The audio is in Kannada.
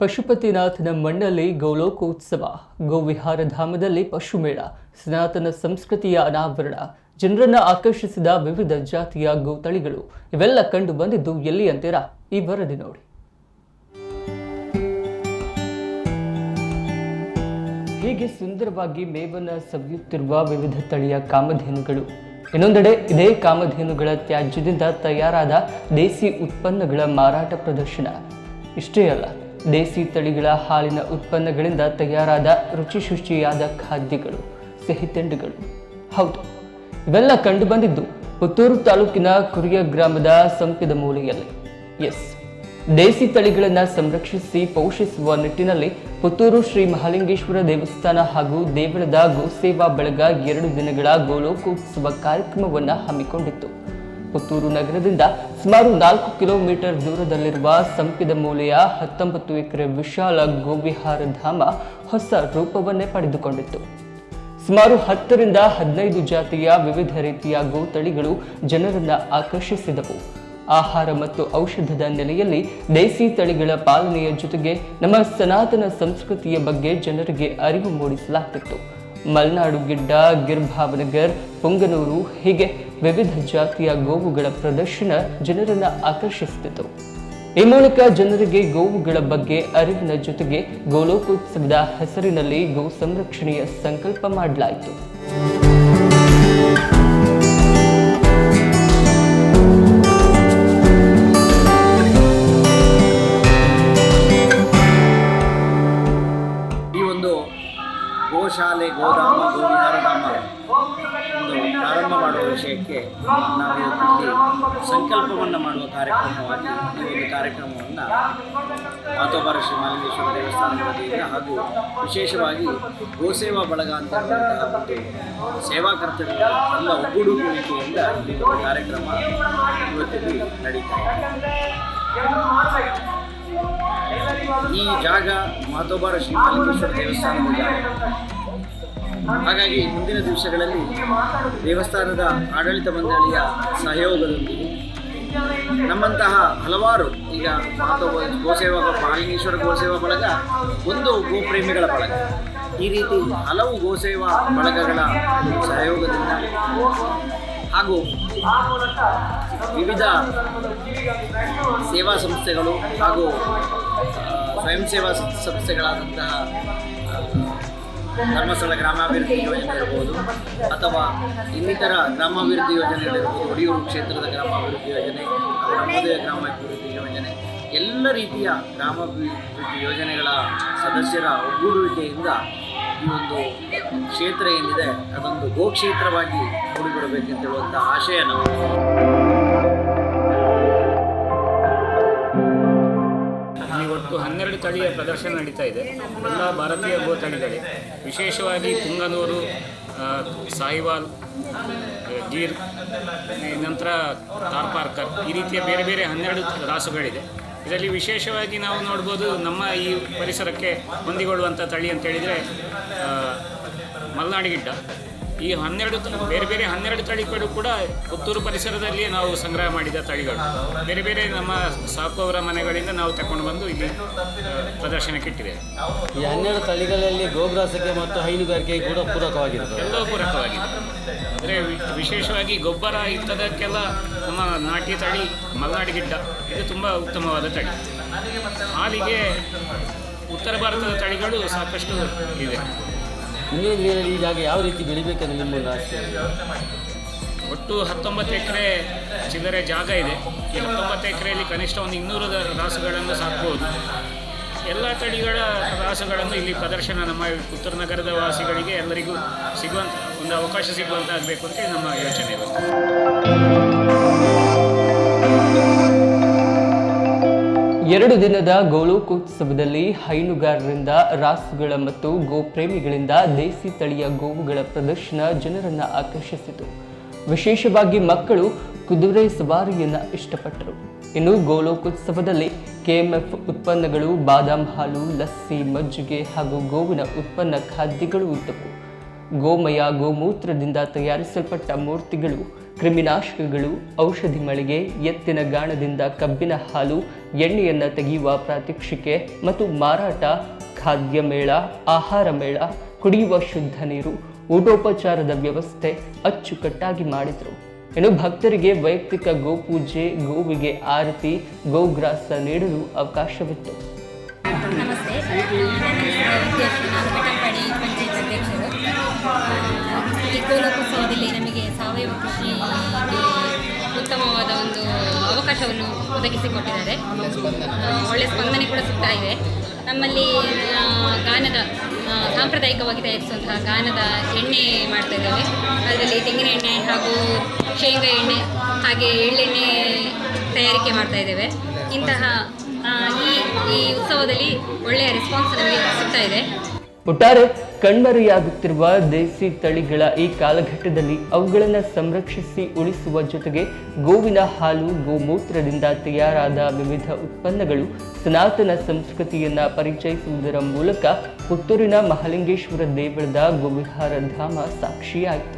ಪಶುಪತಿನಾಥನ ಮಣ್ಣಲ್ಲಿ ಗೋಲೋಕೋತ್ಸವ, ಗೋವಿಹಾರ ಧಾಮದಲ್ಲಿ ಪಶುಮೇಳ, ಸನಾತನ ಸಂಸ್ಕೃತಿಯ ಅನಾವರಣ, ಜನರನ್ನು ಆಕರ್ಷಿಸಿದ ವಿವಿಧ ಜಾತಿಯ ಗೋತಳಿಗಳು, ಇವೆಲ್ಲ ಕಂಡು ಬಂದಿದ್ದು ಎಲ್ಲಿ ಅಂತೀರಾ ಈ ವರದಿ ನೋಡಿ. ಹೀಗೆ ಸುಂದರವಾಗಿ ಮೇವನ್ನು ಸವಿಯುತ್ತಿರುವ ವಿವಿಧ ತಳಿಯ ಕಾಮಧೇನುಗಳು. ಇನ್ನೊಂದೆಡೆ ಇದೇ ಕಾಮಧೇನುಗಳ ತ್ಯಾಜ್ಯದಿಂದ ತಯಾರಾದ ದೇಸಿ ಉತ್ಪನ್ನಗಳ ಮಾರಾಟ ಪ್ರದರ್ಶನ. ಇಷ್ಟೇ ಅಲ್ಲ ದೇಸಿ ತಳಿಗಳ ಹಾಲಿನ ಉತ್ಪನ್ನಗಳಿಂದ ತಯಾರಾದ ರುಚಿ ಶುಚಿಯಾದ ಖಾದ್ಯಗಳು, ಸಿಹಿ ತಿಂಡಿಗಳು. ಹೌದು, ಇವೆಲ್ಲ ಕಂಡು ಬಂದಿದ್ದು ಪುತ್ತೂರು ತಾಲೂಕಿನ ಕುರಿಯ ಗ್ರಾಮದ ಸಂಪಿದ ಮೂಲೆಯಲ್ಲಿ. ಎಸ್ ದೇಸಿ ತಳಿಗಳನ್ನು ಸಂರಕ್ಷಿಸಿ ಪೋಷಿಸುವ ನಿಟ್ಟಿನಲ್ಲಿ ಪುತ್ತೂರು ಶ್ರೀ ಮಹಾಲಿಂಗೇಶ್ವರ ದೇವಸ್ಥಾನ ಹಾಗೂ ದೇವಳದ ಗೋಸೇವಾ ಬಳಗ ಎರಡು ದಿನಗಳ ಗೋಲೋಕೋತ್ಸವ ಕಾರ್ಯಕ್ರಮವನ್ನು ಹಮ್ಮಿಕೊಂಡಿತ್ತು. ಪುತ್ತೂರು ನಗರದಿಂದ ಸುಮಾರು ನಾಲ್ಕು ಕಿಲೋಮೀಟರ್ ದೂರದಲ್ಲಿರುವ ಸಂಪಿದ ಮೂಲೆಯ ಹತ್ತೊಂಬತ್ತು ಎಕರೆ ವಿಶಾಲ ಗೋವಿಹಾರ ಧಾಮ ಹೊಸ ರೂಪವನ್ನೇ ಪಡೆದುಕೊಂಡಿತ್ತು. ಸುಮಾರು ಹತ್ತರಿಂದ ಹದಿನೈದು ಜಾತಿಯ ವಿವಿಧ ರೀತಿಯ ಗೋತಳಿಗಳು ಜನರನ್ನ ಆಕರ್ಷಿಸಿದವು. ಆಹಾರ ಮತ್ತು ಔಷಧದ ನೆಲೆಯಲ್ಲಿ ದೇಸಿ ತಳಿಗಳ ಪಾಲನೆಯ ಜೊತೆಗೆ ನಮ್ಮ ಸನಾತನ ಸಂಸ್ಕೃತಿಯ ಬಗ್ಗೆ ಜನರಿಗೆ ಅರಿವು ಮೂಡಿಸಲಾಗ್ತಿತ್ತು. ಮಲೆನಾಡು ಗಿಡ್ಡ ಗಿರ್ಭಾವನಗರ್ ಪುಂಗನೂರು ಹೀಗೆ ವಿವಿಧ ಜಾತಿಯ ಗೋವುಗಳ ಪ್ರದರ್ಶನ ಜನರನ್ನ ಆಕರ್ಷಿಸುತ್ತಿತ್ತು. ಈ ಮೂಲಕ ಜನರಿಗೆ ಗೋವುಗಳ ಬಗ್ಗೆ ಅರಿವಿನ ಜೊತೆಗೆ ಗೋಲೋಕೋತ್ಸವದ ಹೆಸರಿನಲ್ಲಿ ಗೋ ಸಂರಕ್ಷಣೆಯ ಸಂಕಲ್ಪ ಮಾಡಲಾಯಿತು. ಗೋಶಾಲೆ ಗೋಧಾಮ ಗೋವಿಹಾರಧಾಮ ಒಂದು ಪ್ರಾರಂಭ ಮಾಡುವ ವಿಷಯಕ್ಕೆ ನಾವು ಸಂಕಲ್ಪವನ್ನು ಮಾಡುವ ಕಾರ್ಯಕ್ರಮವಾಗಿ ಈ ಒಂದು ಕಾರ್ಯಕ್ರಮವನ್ನು ಮಾತೋಬಾರ ಶ್ರೀ ಮಲ್ಲಿಂಗೇಶ್ವರ ದೇವಸ್ಥಾನದ ವತಿಯಿಂದ ಹಾಗೂ ವಿಶೇಷವಾಗಿ ಗೋಸೇವಾ ಬಳಗ ಅಂತ ಒಂದು ಸೇವಾ ಕರ್ತವ್ಯ ಎಲ್ಲ ಒಗ್ಗೂಡುವಿಕೆಯಿಂದ ಈ ಒಂದು ಕಾರ್ಯಕ್ರಮ ಇವತ್ತಿಗೆ ನಡೀತಾ ಇದೆ. ಈ ಜಾಗ ಮಾತೋಬಾರ ಶ್ರೀ ಮಾಲಿಂಗೇಶ್ವರ ದೇವಸ್ಥಾನದ ಜಾಗ. ಹಾಗಾಗಿ ಮುಂದಿನ ದಿವಸಗಳಲ್ಲಿ ದೇವಸ್ಥಾನದ ಆಡಳಿತ ಮಂಡಳಿಯ ಸಹಯೋಗದೊಂದಿಗೆ ನಮ್ಮಂತಹ ಹಲವಾರು ಈಗ ಮಾತೋ ಗೋಸೇವಾ ಮಹಾಲಿಂಗೇಶ್ವರ ಗೋಸೇವಾ ಬಳಗ, ಒಂದು ಗೋಪ್ರೇಮಿಗಳ ಬಳಗ. ಈ ರೀತಿ ಹಲವು ಗೋಸೇವಾ ಬಳಗಗಳ ಸಹಯೋಗದಿಂದ ಹಾಗೂ ವಿವಿಧ ಸೇವಾ ಸಂಸ್ಥೆಗಳು ಹಾಗೂ ಸ್ವಯಂ ಸೇವಾ ಸಂಸ್ಥೆಗಳಾದಂತಹ ಧರ್ಮಸ್ಥಳ ಗ್ರಾಮಾಭಿವೃದ್ಧಿ ಯೋಜನೆ ಇರ್ಬೋದು, ಅಥವಾ ಇನ್ನಿತರ ಗ್ರಾಮಾಭಿವೃದ್ಧಿ ಯೋಜನೆಗಳಿರ್ಬೋದು, ಒಡಿಯೂರು ಕ್ಷೇತ್ರದ ಗ್ರಾಮಾಭಿವೃದ್ಧಿ ಯೋಜನೆ ನವೋದಯ ಗ್ರಾಮಾಭಿವೃದ್ಧಿ ಯೋಜನೆ, ಎಲ್ಲ ರೀತಿಯ ಗ್ರಾಮಾಭಿವೃದ್ಧಿ ಯೋಜನೆಗಳ ಸದಸ್ಯರ ಒಗ್ಗೂಡುವಿಕೆಯಿಂದ ಈ ಒಂದು ಕ್ಷೇತ್ರ ಏನಿದೆ, ಅದೊಂದು ಗೋಕ್ಷೇತ್ರವಾಗಿ ಮೂಡಿಬಿಡಬೇಕೆಂದಿರುವಂಥ ಆಶಯ ನಾವು ಹನ್ನೆರಡು ತಳಿಯ ಪ್ರದರ್ಶನ ನಡೀತಾ ಇದೆ. ಎಲ್ಲ ಭಾರತೀಯ ಗೋ ತಳಿಗಳೇ ವಿಶೇಷವಾಗಿ ತುಂಗನೂರು ಸಾಯಿವಾಲ್ ಗೀರ್, ನಂತರ ಕಾರ್ಪಾರ್ಕರ್ ಈ ರೀತಿಯ ಬೇರೆ ಬೇರೆ ಹನ್ನೆರಡು ರಾಸುಗಳಿದೆ. ಇದರಲ್ಲಿ ವಿಶೇಷವಾಗಿ ನಾವು ನೋಡ್ಬೋದು ನಮ್ಮ ಈ ಪರಿಸರಕ್ಕೆ ಹೊಂದಿಕೊಳ್ಳುವಂಥ ತಳಿ ಅಂತ ಹೇಳಿದರೆ ಮಲೆನಾಡಿಗಿಡ್ಡ. ಈ ಹನ್ನೆರಡು ಬೇರೆ ಬೇರೆ ಹನ್ನೆರಡು ತಳಿಗಳು ಕೂಡ ಪುತ್ತೂರು ಪರಿಸರದಲ್ಲಿ ನಾವು ಸಂಗ್ರಹ ಮಾಡಿದ ತಳಿಗಳು. ಬೇರೆ ಬೇರೆ ನಮ್ಮ ಸಾಕುವವರ ಮನೆಗಳಿಂದ ನಾವು ತಗೊಂಡು ಬಂದು ಇಲ್ಲಿ ಪ್ರದರ್ಶನಕ್ಕೆ ಇಟ್ಟಿದೆ ಈ ಹನ್ನೆರಡು ತಳಿಗಳಲ್ಲಿ ಗೋಗ್ರಾಸಕ್ಕೆ ಮತ್ತು ಹೈನುಗಾರಿಕೆ ಕೂಡ ಪೂರಕವಾಗಿದೆ ಎಲ್ಲವೂ ಪೂರಕವಾಗಿದೆ. ಅಂದರೆ ವಿಶೇಷವಾಗಿ ಗೊಬ್ಬರ ಇಂಥದಕ್ಕೆಲ್ಲ ನಮ್ಮ ನಾಟಿ ತಳಿ ಮಲೆನಾಡಿ ಗಿಡ್ಡ. ಇದು ತುಂಬ ಉತ್ತಮವಾದ ತಳಿ. ಹಾಲಿಗೆ ಉತ್ತರ ಭಾರತದ ತಳಿಗಳು ಸಾಕಷ್ಟು ಇದೆ. ಮುಂದಿನ ನೀರಲ್ಲಿ ಈ ಜಾಗ ಯಾವ ರೀತಿ ಬೆಳಿಬೇಕಂದ್ರೆ ನಿಮ್ಮೊಂದು ಆಸೆ ಒಟ್ಟು ಹತ್ತೊಂಬತ್ತು ಎಕರೆ ಚಿಲ್ಲರೆ ಜಾಗ ಇದೆ. ಈ ಹತ್ತೊಂಬತ್ತು ಎಕರೆಯಲ್ಲಿ ಕನಿಷ್ಠ ಒಂದು ಇನ್ನೂರು ರಾಸುಗಳನ್ನು ಸಾಕ್ಬೋದು. ಎಲ್ಲ ತಳಿಗಳ ರಾಸುಗಳನ್ನು ಇಲ್ಲಿ ಪ್ರದರ್ಶನ ನಮ್ಮ ಉತ್ತರ ನಗರದ ವಾಸಿಗಳಿಗೆ ಎಲ್ಲರಿಗೂ ಸಿಗುವಂಥ ಒಂದು ಅವಕಾಶ ಸಿಗುವಂತಾಗಬೇಕು ಅಂತ ನಮ್ಮ ಯೋಚನೆ. ಇರುತ್ತೆ ಎರಡು ದಿನದ ಗೋಲೋಕೋತ್ಸವದಲ್ಲಿ ಹೈನುಗಾರರಿಂದ ರಾಸುಗಳ ಮತ್ತು ಗೋಪ್ರೇಮಿಗಳಿಂದ ದೇಸಿ ತಳಿಯ ಗೋವುಗಳ ಪ್ರದರ್ಶನ ಜನರನ್ನ ಆಕರ್ಷಿಸಿತು. ವಿಶೇಷವಾಗಿ ಮಕ್ಕಳು ಕುದುರೆ ಸವಾರಿಯನ್ನ ಇಷ್ಟಪಟ್ಟರು. ಇನ್ನು ಗೋಲೋಕೋತ್ಸವದಲ್ಲಿ ಕೆಎಂಎಫ್ ಉತ್ಪನ್ನಗಳು ಬಾದಾಮ್ ಹಾಲು, ಲಸ್ಸಿ, ಮಜ್ಜಿಗೆ ಹಾಗೂ ಗೋವಿನ ಉತ್ಪನ್ನ ಖಾದ್ಯಗಳು ಇದ್ದವು. ಗೋಮಯ ಗೋಮೂತ್ರದಿಂದ ತಯಾರಿಸಲ್ಪಟ್ಟ ಮೂರ್ತಿಗಳು ಕ್ರಿಮಿನಾಶಕಗಳು, ಔಷಧಿ ಮಳಿಗೆ, ಎತ್ತಿನ ಗಾಣದಿಂದ ಕಬ್ಬಿನ ಹಾಲು, ಎಣ್ಣೆಯನ್ನು ತೆಗೆಯುವ ಪ್ರಾತ್ಯಕ್ಷಿಕೆ ಮತ್ತು ಮಾರಾಟ, ಖಾದ್ಯ ಮೇಳ, ಆಹಾರ ಮೇಳ, ಕುಡಿಯುವ ಶುದ್ಧ ನೀರು, ಊಟೋಪಚಾರದ ವ್ಯವಸ್ಥೆ ಅಚ್ಚುಕಟ್ಟಾಗಿ ಮಾಡಿದರು. ಇನ್ನು ಭಕ್ತರಿಗೆ ವೈಯಕ್ತಿಕ ಗೋಪೂಜೆ, ಗೋವಿಗೆ ಆರತಿ, ಗೋಗ್ರಾಸ ನೀಡಲು ಅವಕಾಶವಿತ್ತು. ನಮಸ್ತೆ. ನಾನು ಸಾವಯವ ಕೃಷಿಗೆ ಉತ್ತಮವಾದ ಒಂದು ಅವಕಾಶವನ್ನು ಒದಗಿಸಿಕೊಟ್ಟಿದ್ದಾರೆ. ಒಳ್ಳೆಯ ಸ್ಪಂದನೆ ಕೂಡ ಸಿಗ್ತಾ ಇದೆ. ನಮ್ಮಲ್ಲಿ ಗಾನದ ಸಾಂಪ್ರದಾಯಿಕವಾಗಿ ತಯಾರಿಸುವಂತಹ ಗಾನದ ಎಣ್ಣೆ ಮಾಡ್ತಾ ಇದ್ದೇವೆ. ಅದರಲ್ಲಿ ತೆಂಗಿನ ಎಣ್ಣೆ ಹಾಗೂ ಶೇಂಗಾ ಎಣ್ಣೆ ಹಾಗೆ ಎಳ್ಳೆಣ್ಣೆ ತಯಾರಿಕೆ ಮಾಡ್ತಾ ಇದ್ದೇವೆ. ಇಂತಹ ಈ ಈ ಉತ್ಸವದಲ್ಲಿ ಒಳ್ಳೆಯ ರೆಸ್ಪಾನ್ಸ್ ನಮಗೆ ಸಿಗ್ತಾ ಇದೆ. ಒಟ್ಟಾರೆ ಕಣ್ಮರೆಯಾಗುತ್ತಿರುವ ದೇಸಿ ತಳಿಗಳ ಈ ಕಾಲಘಟ್ಟದಲ್ಲಿ ಅವುಗಳನ್ನು ಸಂರಕ್ಷಿಸಿ ಉಳಿಸುವ ಜೊತೆಗೆ ಗೋವಿನ ಹಾಲು, ಗೋಮೂತ್ರದಿಂದ ತಯಾರಾದ ವಿವಿಧ ಉತ್ಪನ್ನಗಳು ಸನಾತನ ಸಂಸ್ಕೃತಿಯನ್ನ ಪರಿಚಯಿಸುವುದರ ಮೂಲಕ ಪುತ್ತೂರಿನ ಮಹಾಲಿಂಗೇಶ್ವರ ದೇವಳದ ಗೋವಿಹಾರ ಧಾಮ ಸಾಕ್ಷಿಯಾಯಿತು.